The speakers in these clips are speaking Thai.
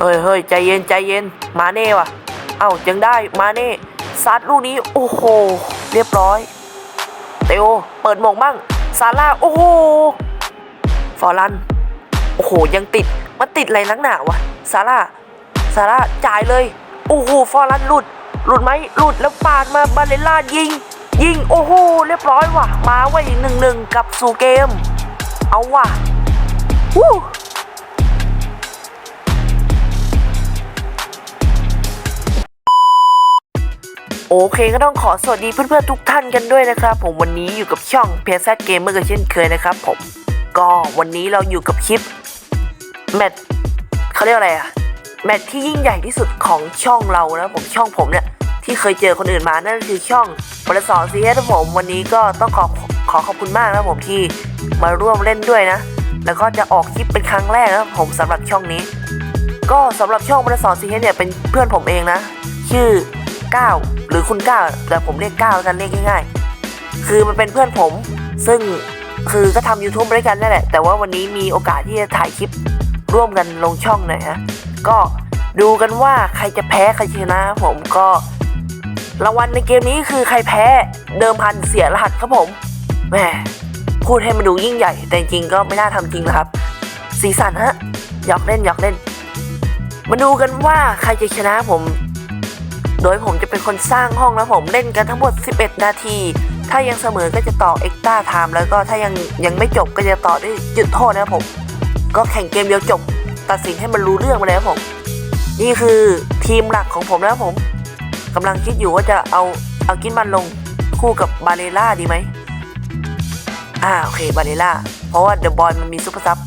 เฮ้ยเฮ้ยใจเย็นใจเย็น มาเน่ว่ะ เอ้ายังได้มาเน่ซัดลูกนี้ โอ้โห เรียบร้อย เตโอ เปิดหมงบ้างซาร่า โอ้โห ฟอร์ลัน โอ้โห ยังติด มันติดอะไรนักหนาวะ ซาร่า ซาร่า จ่ายเลย โอ้โห ฟอร์ลันหลุด หลุดไหมหลุดแล้วปาดมาบาเลล่ายิง ยิง โอ้โห เรียบร้อยว่ะ มาไว้หนึ่งหนึ่งกับสู่เกม เอาว่ะวู้ โอเคก็ต้องขอสวัสดีเพื่อนๆทุกท่านกันด้วยนะครับ ผมวันนี้อยู่กับช่องเพีย z เกมเมอร์กันเช่นเคยนะครับ ผมก็วันนี้เราอยู่กับคลิปแมตช์เขาเรียกอะไรอะแมตช์ที่ยิ่งใหญ่ที่สุดของช่องเรานะผมช่องผมเนี่ยที่เคยเจอคนอื่นมานั่นคือช่องบริษัทซีเอสผมวันนี้ก็ต้องขอขอขอบคุณมากนะผมที่มาร่วมเล่นด้วยนะ แล้วก็จะออกคลิปเป็นครั้งแรกนะผมสำหรับช่องนี้ ก็สำหรับช่องบริษัทซีเเนี่ยเป็นเพื่อนผมเองนะ ชื่อก้าว หรือคุณก้าวแต่ผมเรียกก้าวแล้วกันเรียกง่ายๆ คือมันเป็นเพื่อนผม ซึ่งคือก็ทำ YouTube ด้วยกันนั่นแหละ แต่ว่าวันนี้มีโอกาสที่จะถ่ายคลิปร่วมกันลงช่องหน่อยฮะ ก็ดูกันว่าใครจะแพ้ใครชนะผมก็รางวัลในเกมนี้คือใครแพ้เดิมพันเสียรหัสครับผมแหมพูดให้มันดูยิ่งใหญ่ แต่จริงก็ไม่น่าทำจริงนะครับ สีสันฮะหยอกเล่นหยอกเล่น มาดูกันว่าใครจะชนะผม โดยผมจะเป็นคนสร้างห้องแล้วผมเล่นกันทั้งหมด 11 นาที ถ้ายังเสมอก็จะต่อเอ็กต้าไทม์แล้วก็ถ้ายังยังไม่จบก็จะต่อด้วยจุดโทษนะครับผม ก็แข่งเกมเดียวจบ ตัดสินให้มันรู้เรื่องไปเลยครับผม นี่คือทีมหลักของผมนะครับผมกำลังคิดอยู่ว่าจะเอาเอากินมันลงคู่กับบาเลล่าดีไหมอ่าโอเคบาเลล่าเพราะว่าเดอะบอลมันมีซุปเปอร์ซับ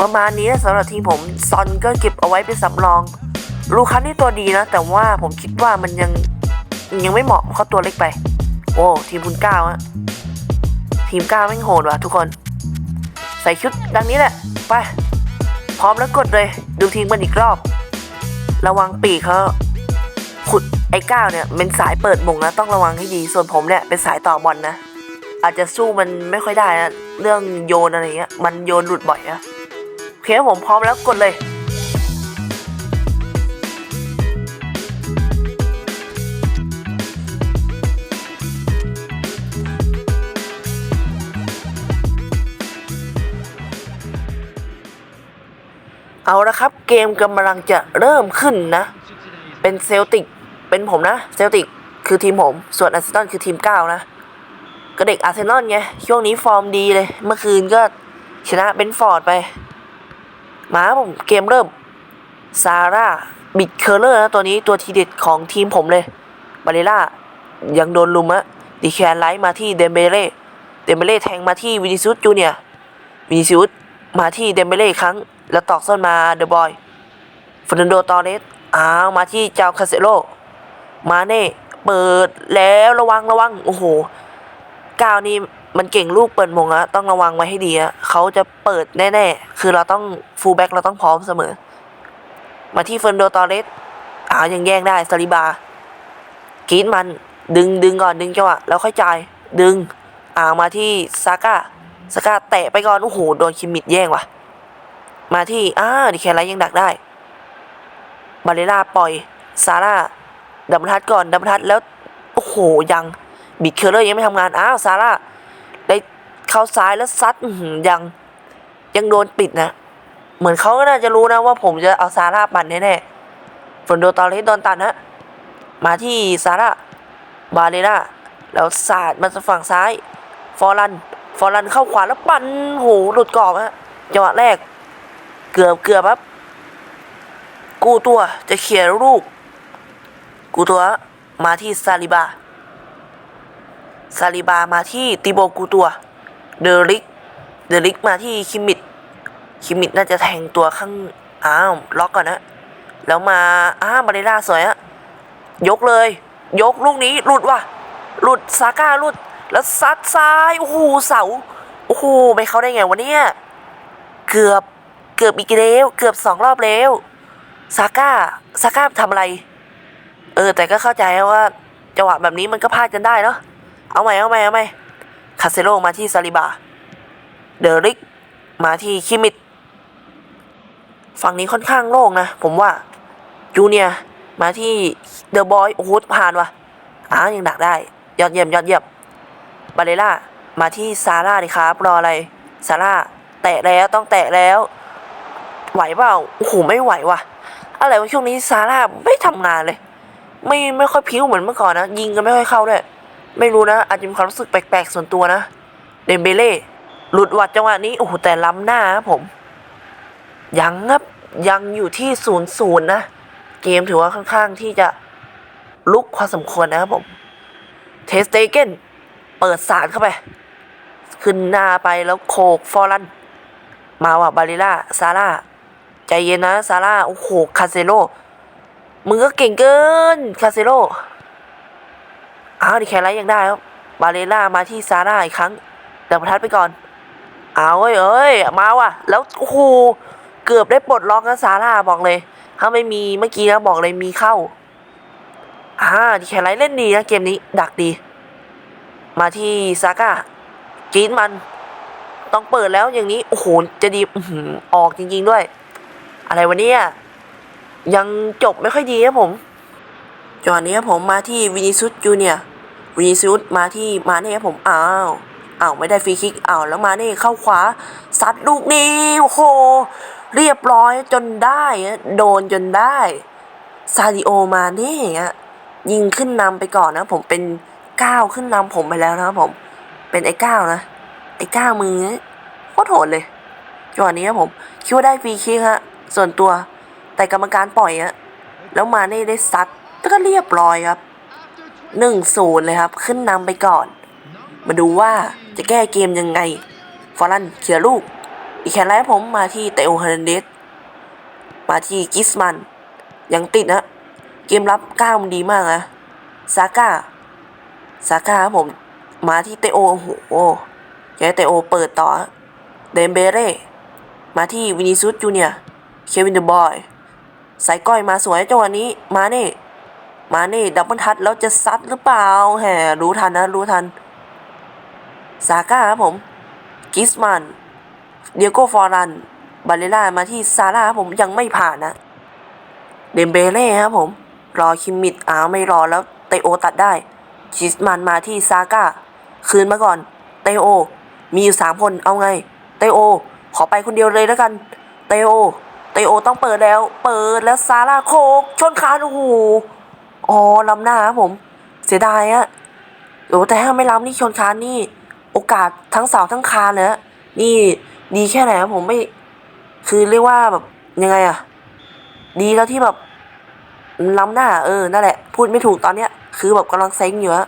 ประมาณนี้สำหรับทีมผมซอนก็เก็บเอาไว้เป็นสำรอง ลูคัสนี่ตัวดีนะ แต่ว่าผมคิดว่ามันยังยังไม่เหมาะเขาตัวเล็กไป โอ้ทีมคุณก้าวอะทีมก้าวแม่งโหดว่ะทุกคน ใส่ชุดดังนี้แหละ ไป พร้อมแล้วกดเลย ดูทีมมันอีกรอบ ระวังปีกเขาขุดไอ้ก้าวเนี่ยเป็นสายเปิดมงนะต้องระวังให้ดี ส่วนผมเนี่ยเป็นสายต่อบอลนะอาจจะสู้มันไม่ค่อยได้นะเรื่องโยนอะไรเงี้ยมันโยนหลุดบ่อยนะโอเคผมพร้อมแล้วกดเลย เอาละครับ เกมกำลังจะเริ่มขึ้นนะ เป็นเซลติก เป็นผมนะ เซลติกคือทีมผม ส่วนอาร์เซนอลคือทีมเก้านะ ก็เด็กอาร์เซนอลไง ช่วงนี้ฟอร์มดีเลย เมื่อคืนก็ชนะเบนฟอร์ดไป มาผมเกมเริ่ม ซาร่า บิดเคอร์เลอร์นะตัวนี้ตัวทีเด็ดของทีมผมเลย บาเลล่า ยังโดนลุมอะดิแคนไลท์มาที่เดมเบเล่ เดมเบเล่แทงมาที่วินิซุสจูเนียวินิซุสมาที่เดมเบเล่อีกครั้ง แล้วตอกส้นมาเดอะบอยฟรนันโดตอเรสอ้าวมาที่เจ้าคาเซโลมาเน่เปิดแล้วระวังระวังโอ้โหก้าวนี่มันเก่งลูกเปิดมงอะต้องระวังไว้ให้ดีอะเขาจะเปิดแน่ๆ คือเราต้องฟูลแบ็กเราต้องพร้อมเสมอ มาที่เฟรนโดตอเรสอ้าวยังแย่งได้ซาลิบากรีดมันดึงดึงก่อนดึงจังหวะแล้วค่อยจ่ายดึงอ้าวมาที่ซาก้าซาก้าแตะไปก่อนโอ้โหโดนคิมมิดแย่งว่ะ มาที่อ้าดิแคไลยังดักได้ บาเลล่าปล่อย ซาร่าดับเบิทัดก่อนดับเบิทัดแล้ว โอ้โห ยังบิดเคอร์เลอร์ยังไม่ทำงาน อ้าว ซาร่าได้เข้าซ้ายแล้วซัดยัง ยังโดนปิดนะ เหมือนเขาก็น่าจะรู้นะว่าผมจะเอาซาร่าปั่นแน่ๆฟรอนโดตอเลสโดนตัดนะมาที่ซาร่าบาเลล่าแล้วสาดมาฝั่งซ้าย ฟอร์ลัน ฟอร์ลันเข้าขวาแล้วปั่นโหหลุดกรอบฮะจังหวะแรก เกือบเกือบครับ กูตัวจะเขี่ยลูก กูตัวมาที่ซาลิบา ซาลิบามาที่ติโบกูตัว เดริก เดริกมาที่คิมิดคิมิดน่าจะแทงตัวข้าง อ้าว ล็อกก่อนนะ แล้วมา อ้าบาเรล่าสวยอะยกเลย ยกลูกนี้หลุดว่ะ หลุดซาก้าหลุด แล้วซัดซ้าย โอ้โห เสา โอ้โหไม่เข้าได้ไงวะเนี่ย เกือบ เกือบอีกแล้วเกือบสองรอบแล้วซาก้าซาก้าทำอะไร เออ แต่ก็เข้าใจว่าจังหวะแบบนี้มันก็พลาดกันได้เนาะเอาใหม่เอาใหม่เอาใหม่คาเซโลมาที่ซาลิบา เดริกมาที่คิมิดฝั่งนี้ค่อนข้างโล่งนะ ผมว่าจูเนียมาที่เดอะบอยโอ้โหผ่านว่ะอ้ายังดักได้ ยอดเยี่ยมยอดเยี่ยมบาเลล่ามาที่ซาร่าดิครับรออะไรซาร่าแตะแล้วต้องแตะแล้ว ไหวเปล่าโอ้โหไม่ไหวว่ะ อะไรวะช่วงนี้ซาร่าไม่ทำงานเลย ไม่ไม่ค่อยพิ้วเหมือนเมื่อก่อนนะ ยิงก็ไม่ค่อยเข้าด้วย ไม่รู้นะอาจจะมีความรู้สึกแปลกๆส่วนตัวนะ เดมเบเล่หลุดวัดจังหวะนี้โอ้โหแต่ล้ำหน้าครับผม ยังครับยังอยู่ที่ศูนย์ศูนย์นะ เกมถือว่าค่อนข้างที่จะลุกพอสมควรนะครับผม เทสเตเกนเปิดสารเข้าไป ขึ้นหน้าไปแล้วโคกฟอรัน มาว่ะบาริล่า ซาร่า ใจเย็นนะซาร่า โอ้โห คาเซโลมึงก็เก่งเกิน คาเซโลอ้าวดิแคร์ไลท์ยังได้ครับ บาเรล่ามาที่ซาร่าอีกครั้งเดินประทัดไปก่อน เอาเว้ยเอ้ย มาว่ะ แล้วโอ้โหเกือบได้ปลดล็อกนะซาร่าบอกเลย ถ้าไม่มีเมื่อกี้นะบอกเลยมีเข้าอ่าดิแคร์ไลท์เล่นดีนะเกมนี้ ดักดี มาที่ซาก้าจีนมัน ต้องเปิดแล้วอย่างนี้ โอ้โห จะดีออหือออกจริง ๆ ด้วย อะไรวะเนี่ย ยังจบไม่ค่อยดีครับผมจอนี้ครับผมมาที่วินิซุสจูเนียวินิซุสมาที่มาเน่ครับผมอ้าวอ้าวไม่ได้ฟรีคิกอ้าวแล้วมาเน่เข้าขวาซัดลูกนี้โอ้โหเรียบร้อยจนได้โดนจนได้ซาดิโอมาเน่อะยิงขึ้นนำไปก่อนนะผมเป็นก้าวขึ้นนำผมไปแล้วนะครับผมเป็นไอ้ก้าวนะ ไอ้ก้าวมือโคตรโหดเลยจังหวะนี้ครับผมคิดว่าได้ฟรีคิกฮะ ส่วนตัวแต่กรรมการปล่อยอะแล้วมาเน่ได้ซัดแล้วก็เรียบร้อยครับหนึ่งศูนย์เลยครับ ขึ้นนำไปก่อน มาดูว่าจะแก้เกมยังไง ฟอรันเคลียลูก อีกแค่ไรกผมมาที่เตโอฮร์นันเดสมาที่กิสมัน ยังติดนะ เกมรับก้าวมันดีมากนะซาก้าซาก้าผมมาที่เตโอโอ้โหแกเตโอเปิดต่อ เดมเบเร่ มาที่วินิซุสจูเนียร์ เควินเดอะบอยสายก้อยมาสวยจังหวะนี้ มาเน่มาเน่ดับเบิลทัชแล้วจะซัดหรือเปล่าแหมรู้ทันนะ รู้ทัน ซาก้าครับผม กิสมัน เดียโกฟอรัน บาเลล่ามาที่ซาร่าครับผมยังไม่ผ่านนะ เดมเบเล่ครับผม รอคิมมิดอ้าวไม่รอแล้วเตโอตัดได้ชิสมันมาที่ซาก้า คืนมาก่อน เตโอ มีอยู่สามคนเอาไง เตโอ ขอไปคนเดียวเลยแล้วกัน เตโอ เตโอต้องเปิดแล้ว เปิดแล้วซาร่าโคกชนคานโอ้โหอ๋อลำหน้าครับผม เสียดายอะโอ้แต่ถ้าไม่ล้ำนี่ชนคานนี่ โอกาสทั้งเสาทั้งคานเลยนะนี่ดีแค่ไหนครับผมไม่ คือเรียกว่าแบบยังไงอะดีแล้วที่แบบล้ำหน้า เออนั่นแหละ พูดไม่ถูกตอนเนี้ย คือแบบกำลังเซ็งอยู่อะ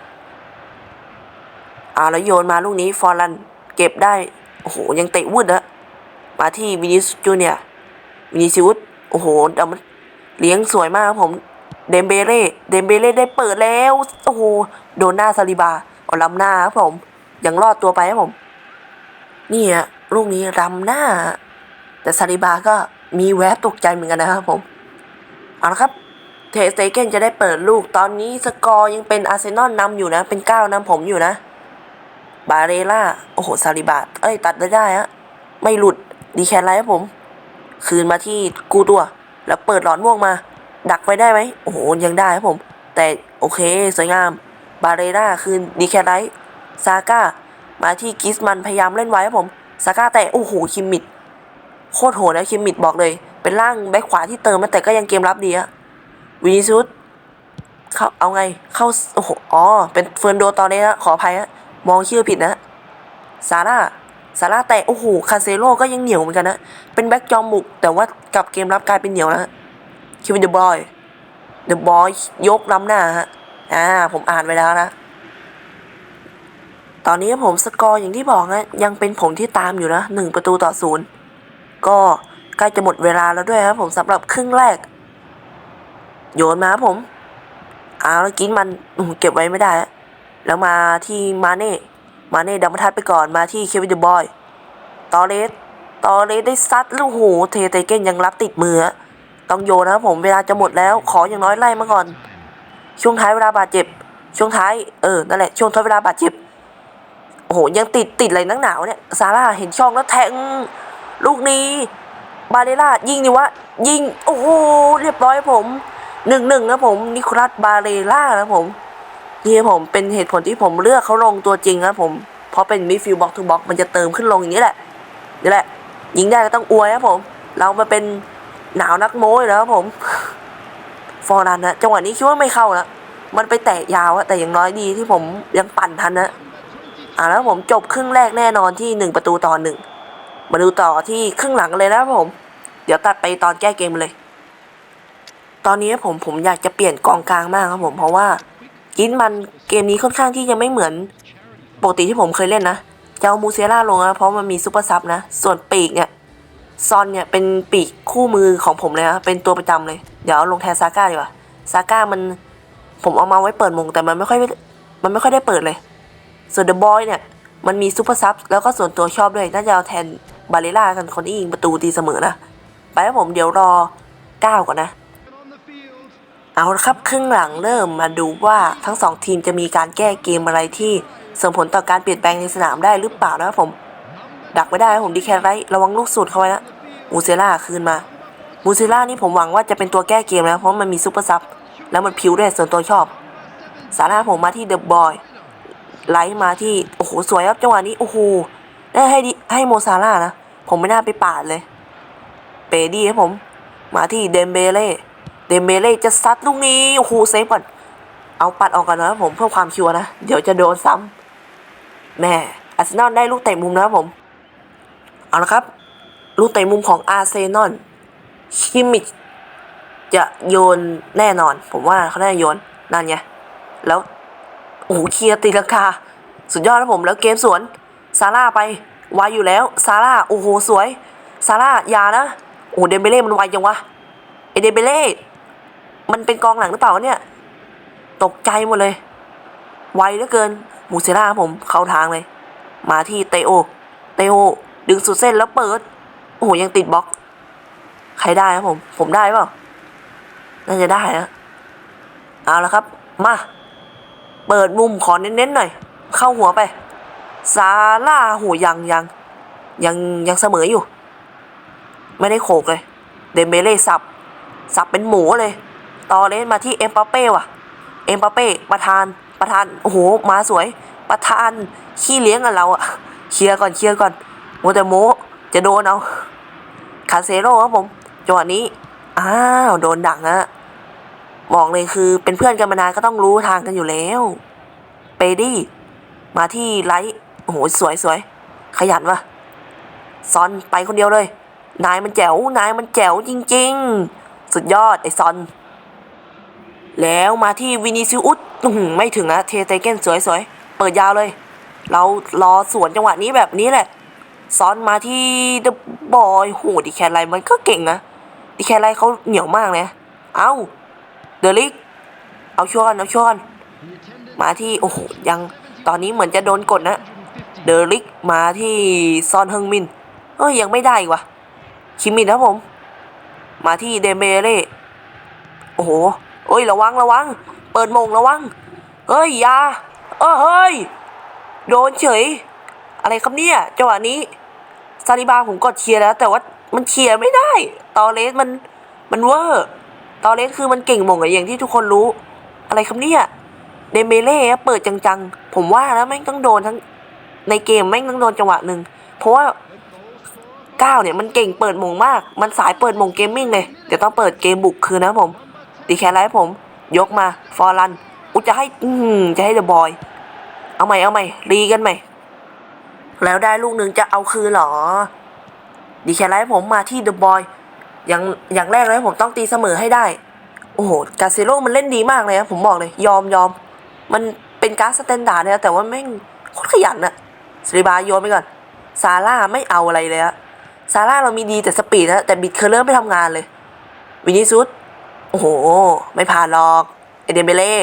อ่าแล้วโยนมาลูกนี้ฟอร์ลันเก็บได้ โอ้โห ยังเตะวุดอะมาที่วินิสจูเนียร วินิซิวุดโอ้โหเดี๋ยวมันเลี้ยงสวยมากครับผมเดมเบเล่เดมเบเล่ได้เปิดแล้วโอ้โหโดนหน้าซาลิบาเอาล้ำหน้าครับผมยังรอดตัวไปครับผม นี่ฮะลูกนี้ลำหน้า แต่ซาลิบาก็มีแวบตกใจเหมือนกันนะครับผมเอาละครับเทสเตเกนจะได้เปิดลูกตอนนี้สกอร์ยังเป็นอาร์เซนอลนำอยู่นะ เป็นเก้านำผมอยู่นะ บาเรล่า โอ้โหซาลิบาเอ้ย ตัดได้ได้ฮะไม่หลุด ดีแคนไลท์ครับผม คืนมาที่กูตัว แล้วเปิดหลอดม่วงมา ดักไว้ได้ไหมโอ้โหยังได้ครับผม แต่โอเคสวยงาม บาเรล่าคืนดีแคไลท์ซาก้ามาที่กิสมันพยายามเล่นไว้ครับผมซาก้าแต่โอ้โหคิมมิดโคตรโหดนะคิมมิดบอกเลย เป็นร่างแบ็คขวาที่เติมมาแต่ก็ยังเกมรับดีอะวินิซุสเข้าเอาไงเข้าโอ้โหอ๋อเป็นเฟิร์นโดตอนนี้นะขออภัยฮะมองชื่อผิดนะซาร่า ซาร่าแต่โอ้โหคาเซโร่ก็ยังเหนียวเหมือนกันนะ เป็นแบ็คจอมบุก แต่ว่ากับเกมรับกลายเป็นเหนียวนะคิวินเดอะบอยเดอะบอยยกล้ำหน้าฮะอ่าผมอ่านไว้แล้วนะ ตอนนี้ผมสกอร์อย่างที่บอกนะยังเป็นผมที่ตามอยู่นะหนึ่งประตูต่อศูนย์ก็ใกล้จะหมดเวลาแล้วด้วยครับผมสำหรับครึ่งแรก โยนมาครับผมเอาแล้วกินมันเก็บไว้ไม่ได้ แล้วมาที่มาเน่ มาเน่ดัมทัดไปก่อนมาที่เควินเดบอย ตอเรสตอเรสได้ซัดลูกโหเทเตเก้นยังรับติดมือ ต้องโยนะครับผมเวลาจะหมดแล้ว ขออย่างน้อยไล่มาก่อน ช่วงท้ายเวลาบาดเจ็บ ช่วงท้าย เออ นั่นแหละ ช่วงท้ายเวลาบาดเจ็บ โอ้โห ยังติดติดอะไรนักหนาวเนี่ย ซาร่าเห็นช่องแล้วแทง ลูกนี้ บาเรล่ายิงดิวะ ยิง โอ้โห เรียบร้อยผมหนึ่งหนึ่งนะผม นิโคลัสบาเรล่านะผม นี่ผมเป็นเหตุผลที่ผมเลือกเขาลงตัวจริงครับผมเพราะเป็นมิดฟิลด์บ็อกทูบ็อกมันจะเติมขึ้นลงอย่างนี้แหละนี่แหละ ยิงได้ก็ต้องอวยครับผม เรามาเป็นหนาวนักโม้ยแล้วครับผม ฟอร์นันนะจังหวะนี้คิดว่าไม่เข้านะมันไปแตะยาวอะแต่อย่างน้อยดีที่ผมยังปั่นทันนะอ่าแล้วผมจบครึ่งแรกแน่นอนที่หนึ่งประตูต่อหนึ่งมาดูต่อที่ครึ่งหลังเลยนะครับผม เดี๋ยวตัดไปตอนแก้เกมเลย ตอนนี้ผมผมอยากจะเปลี่ยนกองกลางมากครับผมเพราะว่า กินมันเกมนี้ค่อนข้างที่จะไม่เหมือนปกติที่ผมเคยเล่นนะจะเอามูเซล่าลงนะเพราะมันมีซูเปอร์ซับนะ ส่วนปีกเนี่ยซอนเนี่ยเป็นปีกคู่มือของผมเลยนะเป็นตัวประจำเลย เดี๋ยวเอาลงแทนซาก้าดีกว่าซาก้ามันผมเอามาไว้เปิดมงแต่มันไม่ค่อยมันไม่ค่อยได้เปิดเลย ส่วนเดอะบอยเนี่ยมันมีซูเปอร์ซับแล้วก็ส่วนตัวชอบด้วยน่าจะเอาแทนบาเลล่ากันคนที่ยิงประตูตีเสมอนะ ไปแล้วผมเดี๋ยวรอก้าวก่อนนะ เอาละครับครึ่งหลังเริ่มมาดูว่าทั้งสองทีมจะมีการแก้เกมอะไรที่ส่งผลต่อการเปลี่ยนแปลงในสนามได้หรือเปล่านะครับผม ดักไม่ได้ครับผมดีแคร์ไรระวังลูกสูดเข้าไว้นะมูเซล่าคืนมามูเซล่านี่ผมหวังว่าจะเป็นตัวแก้เกมนะเพราะมันมีซูเปอร์ซับแล้วมันพิวด้วยส่วนตัวชอบ สาราผมมาที่เดอะบอยไลท์มาที่โอ้โหสวยครับจังหวะนี้โอ้โหได้ให้ดิให้โมซาร่านะผมไม่น่าไปปาดเลย เปดีครับผม มาที่เดมเบเล่ เดเบเล่จะซัดลูกนี้โอ้โหเซฟก่อนเอาปัดออกก่อนนะครับผมเพื่อความชัวร์นะ เดี๋ยวจะโดนซ้ำแม่อาร์เซนอลได้ลูกเตะมุมนะครับผม เอาละครับ ลูกเตะมุมของอาร์เซนอลคิมมิชจะโยนแน่นอน ผมว่าเขาได้โยนนั่นไงแล้วโอ้โหเคลียร์ตีลังกาสุดยอดนะผมแล้วเกมสวนซาร่าไปไวอยู่แล้วซาร่าโอ้โหสวยซาร่าอย่านะโอ้เดเบเล่มันไวจังวะไอเดเบเล่ เป็นกองหลังหรือเปล่าเนี่ย ตกใจหมดเลย ไวเหลือเกินมูเซล่าครับผมเข้าทางเลย มาที่เตโอ เตโอ ดึงสุดเส้นแล้วเปิด โอ้โหยังติดบล็อก ใครได้ครับผม ผมได้เปล่า น่าจะได้นะ เอาละครับ มา เปิดมุมขอเน้นๆหน่อย เข้าหัวไป ซาร่าโหยังยัง ยังยังเสมออยู่ ไม่ได้โขกเลย เดมเบเล่สับ สับเป็นหมูเลย ตอเลสมาที่เอ็มปาเป้ว่ะ เอ็มปาเป้ประธานประธานโอ้โหมาสวย ประธานขี้เลี้ยงกับเราอะเคลียร์ก่อนเคลียร์ก่อนโมแต่โมจะโดนเอาคาเซโร่ครับผมจังหวะนี้อ้าวโดนดักนะบอกเลยคือเป็นเพื่อนกันมานานก็ต้องรู้ทางกันอยู่แล้วเปดี้มาที่ไลท์โอ้โหสวยสวยขยันวะซอนไปคนเดียวเลย นายมันแจ๋วนายมันแจ๋วจริง ๆ สุดยอดไอซอน แล้วมาที่วินิซิอุสไม่ถึงนะเทเตเกนสวยสวยเปิดยาวเลย เรารอสวนจังหวะนี้แบบนี้แหละซอนมาที่เดอะบอยโหดีแคร์ไลมันก็เก่งนะดีแคร์ไลเขาเหนียวมากเลยนะเอ้าเดลิกเอาชัวร์กันเอาชัวร์กันมาที่โอ้โหยังตอนนี้เหมือนจะโดนกดนะเดลิกมาที่ซอนเฮงมินเอ้ยยังไม่ได้กว่ะคิมมินครับผม มาที่เดเบเล่โอ้โห โอ้ยระวังระวัง เปิดมงระวัง เฮ้ยยาเออเฮ้ย โดนเฉย อะไรครับเนี่ยจังหวะนี้ซาลิบาผมกดเชียร์แล้ว แต่ว่ามันเชียร์ไม่ได้ ตอเลสมันมันเวอร์ ตอเลสคือมันเก่งมงอะอย่างที่ทุกคนรู้ อะไรครับเนี่ยเดเบเล่เปิดจังๆ ผมว่าแล้วแม่งต้องโดนทั้งในเกมแม่งต้องโดนจังหวะหนึ่งเพราะว่าก้าวเนี่ยมันเก่งเปิดมงมาก มันสายเปิดมงเกมมิ่งเลย เดี๋ยวต้องเปิดเกมบุกคืนนะผม ดีแคร์ไลท์ผม ยกมาฟอร์รันอุยจะให้อืจะให้เดอะบอย เอาใหม่เอาใหม่รีกันใหม่ แล้วได้ลูกหนึ่งจะเอาคืนหรอ ดีแคไลท์ผมมาที่เดอะบอยอย่างอย่างแรกเลยผมต้องตีเสมอให้ได้ โอ้โหกาเซโร่มันเล่นดีมากเลยนะผมบอกเลยยอมยอม มันเป็นการสแตนดาร์ดนะแต่ว่าแม่งโคตรขยันอะสริบาโยนไปก่อนซาร่าไม่เอาอะไรเลยอะซาร่าเรามีดีแต่สปีดนะแต่บิดเคอร์เลอร์ไม่ทำงานเลย วินิซุส อ้โห ไม่ผ่านหรอก เอเดนเบเล่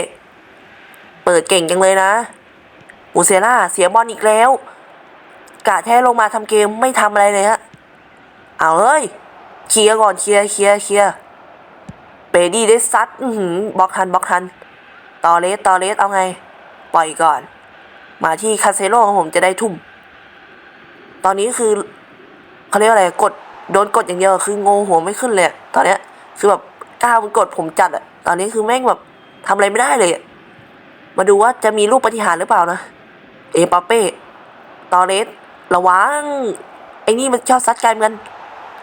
เปิดเก่งจังเลยนะมูเซล่าเสียบอลอีกแล้ว กะแท้ลงมาทำเกมไม่ทำอะไรเลยฮะ เอาเฮ้ย เคลียร์ก่อนเคลียร์เคลียร์เคลียร์เปดี้ได้ซัดอืบล็อกทันบล็อกทัน ตอเลสตอเลสเอาไง ปล่อยก่อน มาที่คาเซโร่ของผมจะได้ทุ่ม ตอนนี้คือเขาเรียกอะไร กด โดนกดอย่างเดียว คือโงหัวไม่ขึ้นเลย ตอนเนี้ย คือแบบ ก้าวมันกดผมจัดอะตอนนี้คือแม่งแบบทำอะไรไม่ได้เลย มาดูว่าจะมีลูกปฏิหารหรือเปล่านะ เอปาเป้ ตอเรส ระวัง ไอ้นี่มันชอบซัดไกลเหมือนกัน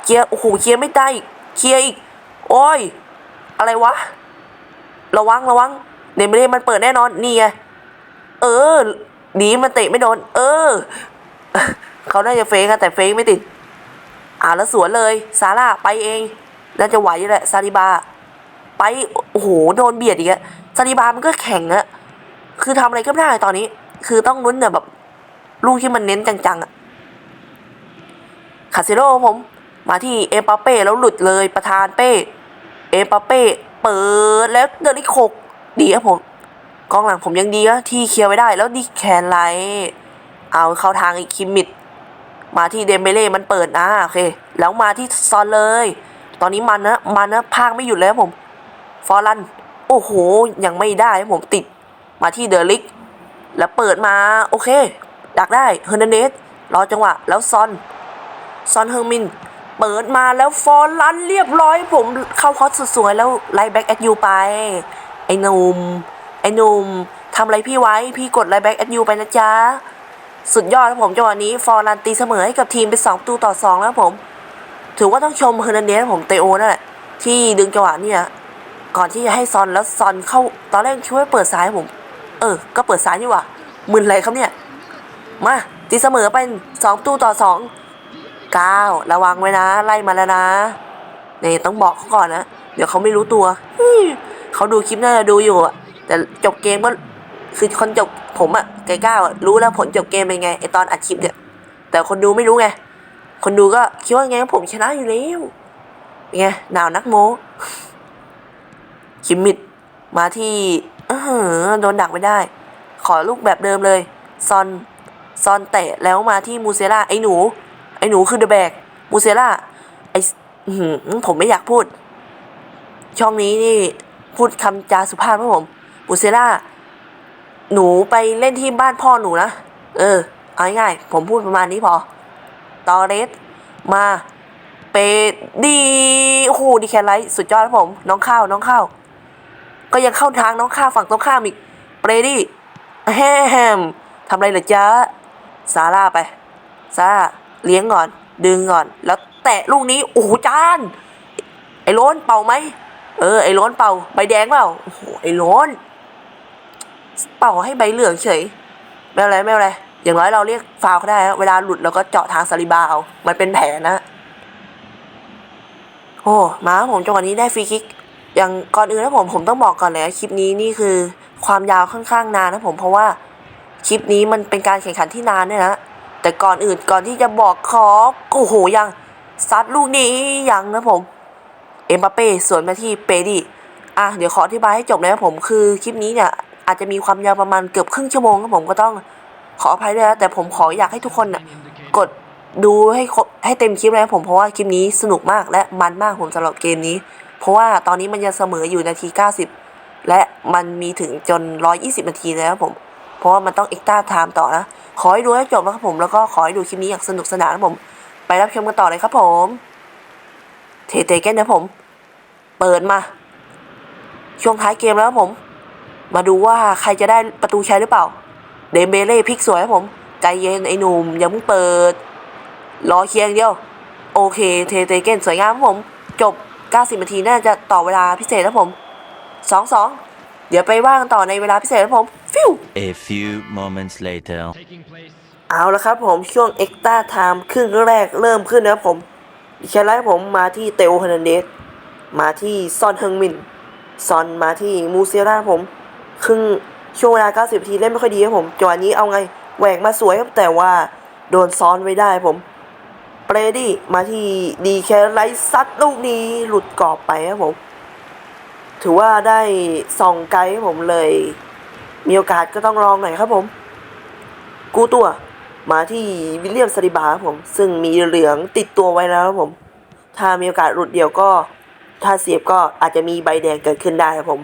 เคลียร์โอ้โหเคลียร์ไม่ได้อีกเคลียร์อีก โอ้ย อะไรวะ ระวังระวังเดมเบเล่มันเปิดแน่นอน นี่ไง เออ ดีมันเตะไม่โดน เออ เขาน่าจะเฟกอะแต่เฟกไม่ติด อ่าแล้วสวนเลย ซาร่าไปเอง น่าจะไหวแหละซาดิบา ไปโอ้โหโดนเบียดอีกอะซาดิบามันก็แข็งอะคือทำอะไรก็ไม่ได้ตอนนี้ คือต้องลุ้นเนี่ยแบบลูกที่มันเน้นจังๆอะคาเซโร่ผม มาที่เอปาเป้แล้วหลุดเลยประธานเป้เอปาเป้เปิดแล้วเดินอีกหกดีครับผมกองหลังผมยังดีนะที่เคลียร์ไว้ได้ แล้วดีแคนไลท์เอาเข้าทางอีกคิมมิดมาที่เดมเบเล่มันเปิดนะโอเค แล้วมาที่ซอนเลย ตอนนี้มันนะมันนะพากไม่หยุดเลยครับผม ฟอร์ลัน โอ้โห ยังไม่ได้ผมติดมาที่เดอลิก แล้วเปิดมา โอเค ดักได้เฮอร์นันเดสรอจังหวะ แล้วซอน ซอนเฮอร์มิน เปิดมาแล้วฟอร์ลันเรียบร้อย ผมเข้าคอสสวยๆแล้วไล่แบ็กแอดยูไป ไอ้หนุ่มไอ้หนุ่มทำอะไรพี่ไว้ พี่กดไล่แบ็กแอดยูไปนะจ๊ะ สุดยอดครับผมจังหวะนี้ฟอร์ลันตีเสมอให้กับทีมเป็น2ตูต่อ 2 แล้วผม ถือว่าต้องชมเฮอร์นันเดสผมเตโอนั่นแหละที่ดึงจังหวะเนี่ยก่อนที่จะให้ซอนแล้วซอนเข้าตอนแรกคิดว่าเปิดซ้ายผม เออ ก็เปิดซ้ายนี่ว่ามึนอะไรครับเนี่ย มาตีเสมอเป็นสองตู้ต่อสองเก้าระวังไว้นะ ไล่มาแล้วนะนี่ต้องบอกเขาก่อนนะ เดี๋ยวเขาไม่รู้ตัวเขาดูคลิปน่าจะดูอยู่อะแต่จบเกมก็คือคนจบผมอะไก่ก้าวรู้แล้วผลจบเกมเป็นไงไอตอนอัดคลิปเนี่ย แต่คนดูไม่รู้ไง คนดูก็คิดว่าไงผมชนะอยู่แล้วไงหนาวนักโมคิมมิดมาที่เออโดนดักไม่ได้ ขอลูกแบบเดิมเลย ซอน ซอนเตะแล้วมาที่มูเซล่าไอ้หนู ไอ้หนูคือเดอะแบกมูเซล่าไอ้ผมไม่อยากพูด ช่องนี้นี่พูดคำจาสุภาพครับผมมูเซล่าหนูไปเล่นที่บ้านพ่อหนูนะ เออ เอาง่ายๆผมพูดประมาณนี้พอ ตอเรสมาเปดีโอ้โหดีแคไลท์สุดยอดครับผม น้องข้าวน้องข้าวก็ยังเข้าทางน้องข้าวฝั่งตรงข้ามอีกเปรดี้แฮมทำไรเหรอจ๊ะซาร่าไปซาร่าเลี้ยงก่อน ดึงก่อน แล้วแตะลูกนี้โอ้โหจานไอ้ล้นเป่าไหมเออไอ้ล้นเป่าใบแดงเปล่าโอ้โหไอ้ล้นเป่าให้ใบเหลืองเฉยไม่เป็นไรไม่เป็นไร อย่างน้อยเราเรียกฟาวเขาได้นะเวลาหลุดเราก็เจาะทางซาลิบาเอา มันเป็นแผลนะ โอ้มาครับผมจังหวะนี้ได้ฟรีคิก อย่างก่อนอื่นนะผมผมต้องบอกก่อนเลยนะคลิปนี้นี่คือความยาวค่อนข้างนานนะผมเพราะว่าคลิปนี้มันเป็นการแข่งขันที่นานเนี่ยนะแต่ก่อนอื่นก่อนที่จะบอกขอโอ้โหยังซัดลูกนี้ยังนะผม เอ็มบัปเป้สวนมาที่เปดี้อะเดี๋ยวขออธิบายให้จบเลยนะผมคือคลิปนี้เนี่ยอาจจะมีความยาวประมาณเกือบครึ่งชั่วโมงครับผมก็ต้อง ขออภัยด้วยนะแต่ผมขออยากให้ทุกคนน่ะกดดูให้ครบให้เต็มคลิปเลยผมเพราะว่าคลิปนี้สนุกมากและมันมากผมสำหรับเกมนี้ เพราะว่าตอนนี้มันยังเสมออยู่นาที 90 และมันมีถึงจน 120 นาทีแล้วผม เพราะว่ามันต้องเอ็กต้าไทม์ต่อนะ ขอให้ดูให้จบนะครับผมแล้วก็ขอให้ดูคลิปนี้อย่างสนุกสนานนะผม ไปรับชมกันต่อเลยครับผม เทเตเกนนะผม เปิดมา ช่วงท้ายเกมแล้วครับผม มาดูว่าใครจะได้ประตูชัยหรือเปล่า เดมเบเล่พลิกสวยครับผม ใจเย็นไอ้หนุ่มอย่าเพิ่งเปิด รอเคลียร์อย่างเดียว โอเคเทเตเกนสวยงามครับผม จบ 90 นาทีน่าจะต่อเวลาพิเศษครับผม 2-2 เดี๋ยวไปว่ากันต่อในเวลาพิเศษครับผม ฟิว A few moments later. เอาละครับผมช่วงเอ็กต้าไทม์ครึ่งแรกเริ่มขึ้นนะครับผมดิฉันไล่ผมมาที่เตโอเฮร์นันเดสมาที่ซอนเฮงมินซอนมาที่มูเซล่าครับผม ครึ่ง ช่วงเวลา 90นาทีเล่นไม่ค่อยดีครับผมจังหวะนี้เอาไงแหวกมาสวยครับแต่ว่าโดนซ้อนไว้ได้ครับผมเปรดี้มาที่ดีแคไลซัดลูกนี้หลุดกรอบไปครับผม ถือว่าได้ส่องไกลครับผมเลย มีโอกาสก็ต้องลองหน่อยครับผม กู้ตัวมาที่วิลเลียมสติบาครับผม ซึ่งมีเหลืองติดตัวไว้แล้วครับผม ถ้ามีโอกาสหลุดเดียวก็ ถ้าเสียบก็อาจจะมีใบแดงเกิดขึ้นได้ครับผม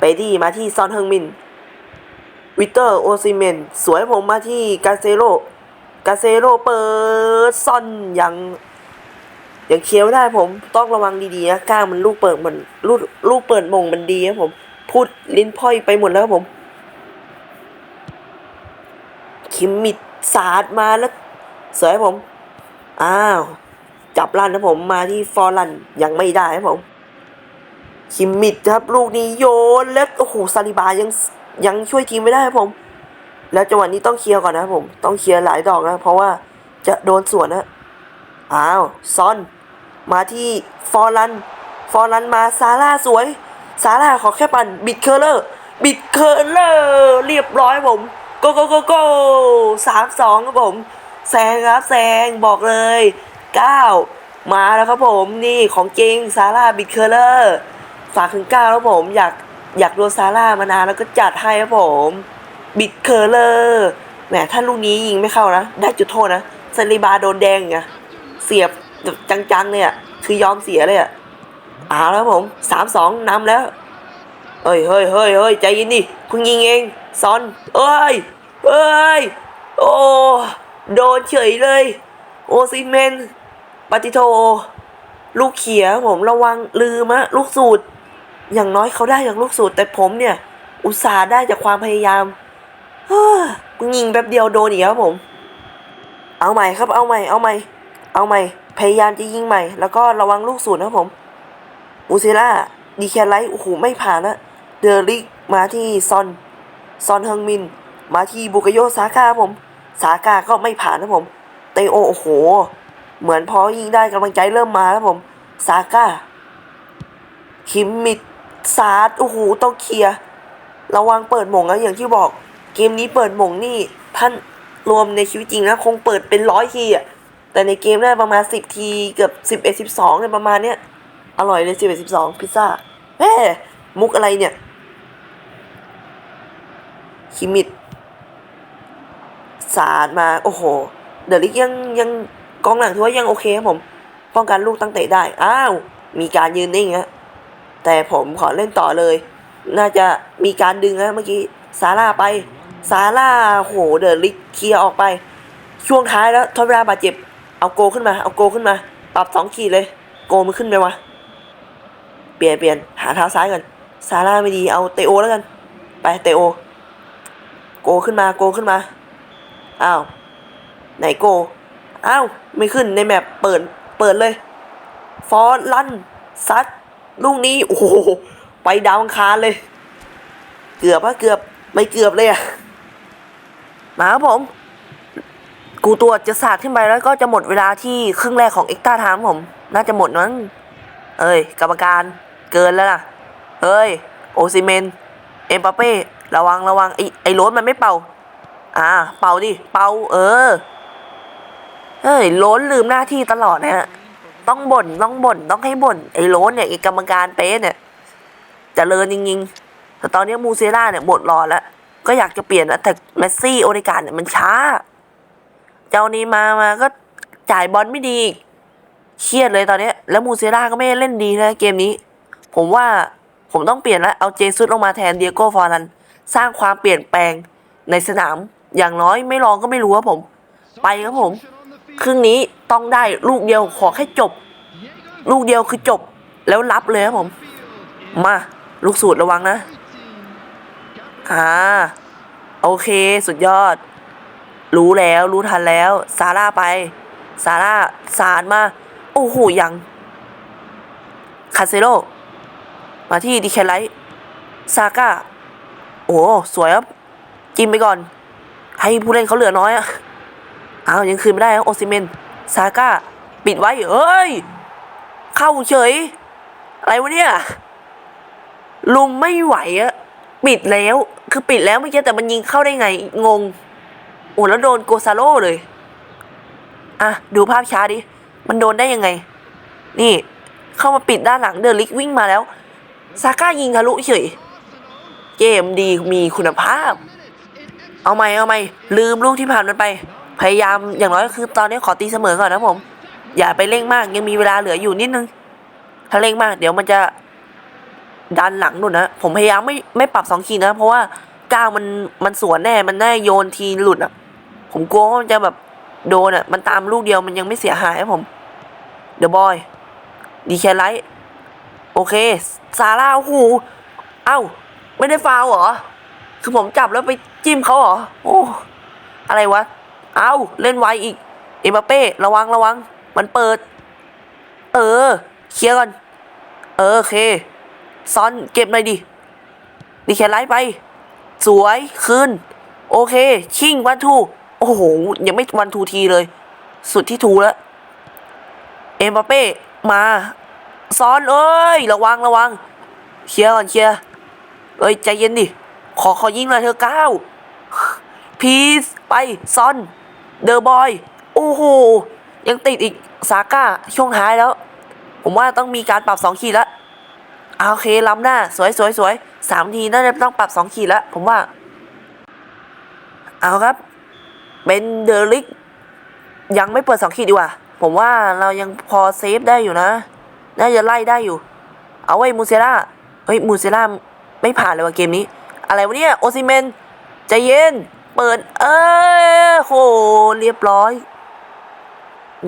ไปที่มาที่ซอนเฮงมิน วิเตอร์โอซิเมน สวยผมมาที่กาเซโรกาเซโรเปิดซ่อนยังยังเคลียร์ได้ผมต้องระวังดีๆนะก้างมันลูกเปิดมันลูกลูกเปิดมงมันดีครับผม พูดลิ้นพ้อยไปหมดแล้วครับผม คิมมิดสาดมาแล้ว สวยผม อ้าว จับลั่นนะผมมาที่ฟอร์ลันยังไม่ได้ครับผม คิมมิดครับ ลูกนี้โยนแล้วโอ้โหซาลิบายัง ยังช่วยทีมไม่ได้ครับผม แล้วจังหวะนี้ต้องเคลียร์ก่อนนะผม ต้องเคลียร์หลายดอกนะ เพราะว่าจะโดนสวนนะอ้าวซอน มาที่ฟอร์ลัน ฟอร์ลันมาซาร่าสวย ซาร่าขอแค่ปั่นบิดเคอร์เลอร์ บิดเคอร์เลอร์ เรียบร้อยผมโกโกโกโกสามสองครับผมแซงครับแซงบอกเลยเก้ามาแล้วครับผมนี่ของจริงซาร่าบิดเคอร์เลอร์ฝากถึงเก้าแล้วผมอยาก อยากโดนซาร่ามานานแล้วก็จัดให้ครับผม บิดเคอร์เลอร์แหมถ้าลูกนี้ยิงไม่เข้านะ ได้จุดโทษนะซาลิบาโดนแดงไงเสียบจังๆเลยอะคือยอมเสียเลยอะเอาแล้วผมสามสองนำแล้วเฮ้ยเฮ้ยเฮ้ยเฮ้ยใจเย็นดิคุณยิงเองซอนเอ้ยเอ้ยโอ้โดนเฉยเลย โอซิเมนปาติโท ลูกเขียบผมระวังลืมอะลูกสูตร อย่างน้อยเขาได้จากลูกสูตรแต่ผมเนี่ย อุตส่าห์ได้จากความพยายามเฮ้อยิงแป๊บเดียวโดนอีกครับผม เอาใหม่ครับเอาใหม่เอาใหม่ เอาใหม่ พยายามจะยิงใหม่ แล้วก็ระวังลูกสูตรนะผมมูเซล่าดีแคไลท์โอ้โหไม่ผ่านนะเดอริกมาที่ซอน ซอนเฮงมิน มาที่บุกโยซาก้าผมซาก้าก็ไม่ผ่านนะผม เตโอโอ้โห เหมือนพอยิงได้กำลังใจเริ่มมาแล้วผมซาก้าคิมมิด ซาดโอ้โหต้องเคลียร์ระวังเปิดหมงนะอย่างที่บอกเกมนี้เปิดหมงนี่ท่านรวมในชีวิตจริงนะคงเปิดเป็นร้อยทีอะแต่ในเกมได้ประมาณสิบทีเกือบสิบเอ็ดสิบสองเนี่ยประมาณเนี้ยอร่อยเลยสิบเอ็ดสิบสองพิซซ่าเฮ้มุกอะไรเนี่ยคิมิดสาดมาโอ้โห เดลิกยังยังกองหลังถือว่ายังโอเคครับผม ป้องกันลูกตั้งเตะได้ อ้าว มีการยืนนิ่งฮะ แต่ผมขอเล่นต่อเลย น่าจะมีการดึงนะเมื่อกี้ซาร่าไปซาร่าโหเดลิกเคลียร์ออกไป ช่วงท้ายแล้วทดเวลาบาดเจ็บ เอาโกขึ้นมา เอาโกขึ้นมา ปรับสองขีดเลย โกมันขึ้นไปวะ เปลี่ยนเปลี่ยนหาเท้าซ้ายก่อนซาร่าไม่ดี เอาเตโอแล้วกัน ไปเตโอ โกขึ้นมา โกขึ้นมา อ้าว ไหนโก อ้าว ไม่ขึ้นในแมปเปิด เปิดเลย ฟอร์ลันซัด ลูกนี้โอ้โหไปดาวอังคารเลย เกือบอะเกือบไม่เกือบเลยอะมาครับผม กูตัวจะสาดขึ้นไปแล้วก็จะหมดเวลาที่ครึ่งแรกของเอ็กตาไทม์ผม น่าจะหมดมั้งเอ้ย กรรมการเกินแล้วนะเฮ้ย โอซิเมน เอ็มปาเป้ ระวังระวังไอไอโรสมันไม่เป่า อ่า เป่าดิ เป่า เออ เฮ้ยโล้นลืมหน้าที่ตลอดนะฮะ ต้องบ่นต้องบ่นต้องให้บ่นไอ้โลนเนี่ยไอ้กรรมการเป๊ะเนี่ยจเจริญจริงๆแต่ตอนนี้มูเซล่าเนี่ยหมดรอแล้ว ก็อยากจะเปลี่ยนนะแต่เมสซี่โอเดการเนี่ยมันช้า เจ้านี้มามาก็จ่ายบอลไม่ดีเครียดเลยตอนนี้ แล้วมูเซล่าก็ไม่เล่นดีนะเกมนี้ ผมว่าผมต้องเปลี่ยนแล้วเอาเจซุสลงมาแทนเดียโก้ฟอรัน สร้างความเปลี่ยนแปลงในสนาม อย่างน้อยไม่ลองก็ไม่รู้ครับผม ไปครับผม ครึ่งนี้ต้องได้ลูกเดียวขอแค่จบ ลูกเดียวคือจบแล้วรับเลยครับผม มา ลูกสูตรระวังนะ อ่า โอเคสุดยอด รู้แล้วรู้ทันแล้ว ซาร่าไป ซาร่าสารมา โอ้โหยัง คาเซโลมาที่ดิแคไลท์ซาก้า โอ้สวยครับ จิ้มไปก่อน ให้ผู้เล่นเขาเหลือน้อยอะ อ้าวยังคืนไม่ได้ครับโอซิเมนซาก้าปิดไว้เอ้ย เข้าเฉย อะไรวะเนี่ย ลุมไม่ไหวอะปิดแล้ว คือปิดแล้วเมื่อกี้แต่มันยิงเข้าได้ไง งง โอ้แล้วโดนโกซาโร่เลย อะ ดูภาพช้าดิ มันโดนได้ยังไง นี่ เข้ามาปิดด้านหลังเดอลิกวิ่งมาแล้ว ซาก้ายิงทะลุเฉย เกมดีมีคุณภาพ เอาไหมเอาไหมลืมลูกที่ผ่านมันไป พยายามอย่างน้อยก็คือตอนนี้ขอตีเสมอก่อนนะผม อย่าไปเร่งมากยังมีเวลาเหลืออยู่นิดนึง ถ้าเร่งมาก เดี๋ยวมันจะดันหลังหนุนนะผมพยายามไม่ไม่ปรับสองขีดนะ เพราะว่าก้าวมันมันสวนแน่มันได้โยนทีหลุดอะ ผมกลัวว่ามันจะแบบโดนอะ มันตามลูกเดียวมันยังไม่เสียหายครับผมเดอะบอยดีแคไลท์โอเค ซาร่าโอ้โหเอ้า ไม่ได้ฟาวล์เหรอ คือผมจับแล้วไปจิ้มเขาเหรอ โอ้ อะไรวะ เอาเล่นไวอีก เอ็มบัปเป้ระวังระวัง มันเปิด เออ เคลียร์ก่อน เออโอเคซอนเก็บหน่อยดิดีแคไลท์ไป สวยคืนโอเค ชิงวันทู โอ้โห ยังไม่วันทูทีเลย สุดที่ทูแล้ว เอ็มบัปเป้มาซ้อนเอ้ย ระวังระวังเคลียร์ก่อนเคลียร์เอ้ย ใจเย็นดิ ขอขอยิงหน่อยเธอก้าวพีซไปซ้อน เดอะบอย โอ้โห ยังติดอีกซาก้าช่วงท้ายแล้ว ผมว่าต้องมีการปรับสองขีดแล้วเอาโอเคล้ำหน้า สวยสวยสวยสามทีน่าจะต้องปรับสองขีดแล้วผมว่า เอาครับ เป็นเดอริกยังไม่เปิดสองขีดดีกว่า ผมว่าเรายังพอเซฟได้อยู่นะ น่าจะไล่ได้อยู่ เอาไว้มูเซล่าเฮ้ยมูเซล่าไม่ผ่านเลยว่ะเกมนี้ อะไรวะเนี่ย โอซิเมนใจเย็น เปิด เออโห เรียบร้อย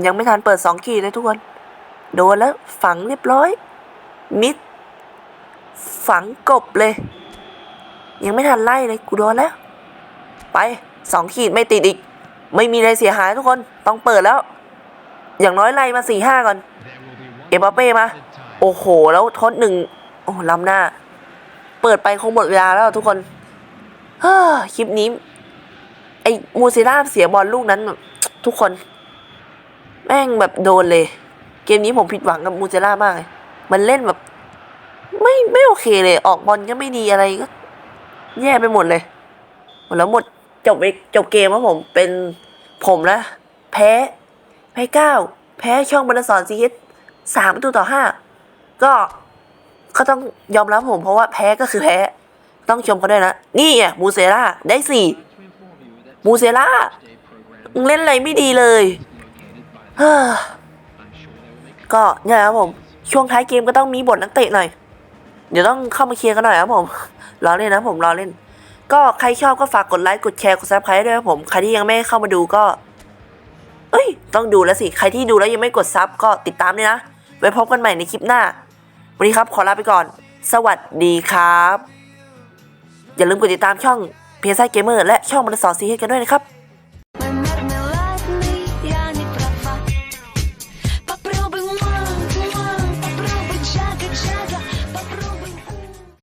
ยังไม่ทันเปิดสองขีดเลยทุกคน โดนแล้ว ฝังเรียบร้อย มิด ฝังกบเลย ยังไม่ทันไล่เลยกูโดนแล้ว ไปสองขีดไม่ติดอีก ไม่มีอะไรเสียหายทุกคน ต้องเปิดแล้ว อย่างน้อยไล่มาสี่ห้าก่อน เอ็มบัปเป้มา โอ้โห แล้วทดหนึ่ง โอ้ล้ำหน้า เปิดไปคงหมดเวลาแล้วทุกคนเฮ้อคลิปนี้ มูซิล่าเสียบอลลูกนั้น ทุกคน แม่งแบบโดนเลย เกมนี้ผมผิดหวังกับมูเซล่ามากเลยมันเล่นแบบ ไม่ไม่โอเคเลย ออกบอลก็ไม่ดีอะไรก็ แย่ไปหมดเลยหมดแล้วหมดจบจบเกมครับผมเป็นผมนะ แพ้แพ้เก้าแพ้ช่องบรรสอนซีเอสสามประตูต่อห้าก็ก็ต้องยอมรับผมเพราะว่าแพ้ก็คือแพ้ ต้องชมเขาด้วยนะ นี่อะมูเซล่าได้สี่ มูเซล่ามึงเล่นอะไรไม่ดีเลยเก็เนี่ยครับผม ช่วงท้ายเกมก็ต้องมีบทนักเตะหน่อย เดี๋ยวต้องเข้ามาเคลียร์กันหน่อยครับผมรอเล่นนะผมรอเล่น ก็ใครชอบก็ฝากกดไลค์กดแชร์กดซับสไครต์ด้วยครับผม ใครที่ยังไม่เข้ามาดูก็ เอ้ย ต้องดูแล้วสิ ใครที่ดูแล้วยังไม่กดซับก็ติดตามด้วยนะ ไว้พบกันใหม่ในคลิปหน้า วันนี้ครับขอลาไปก่อน สวัสดีครับ อย่าลืมกดติดตามช่อง เพียร์ไซเกมเมอร์และช่องมันสอนซีเฮกันด้วยนะครับ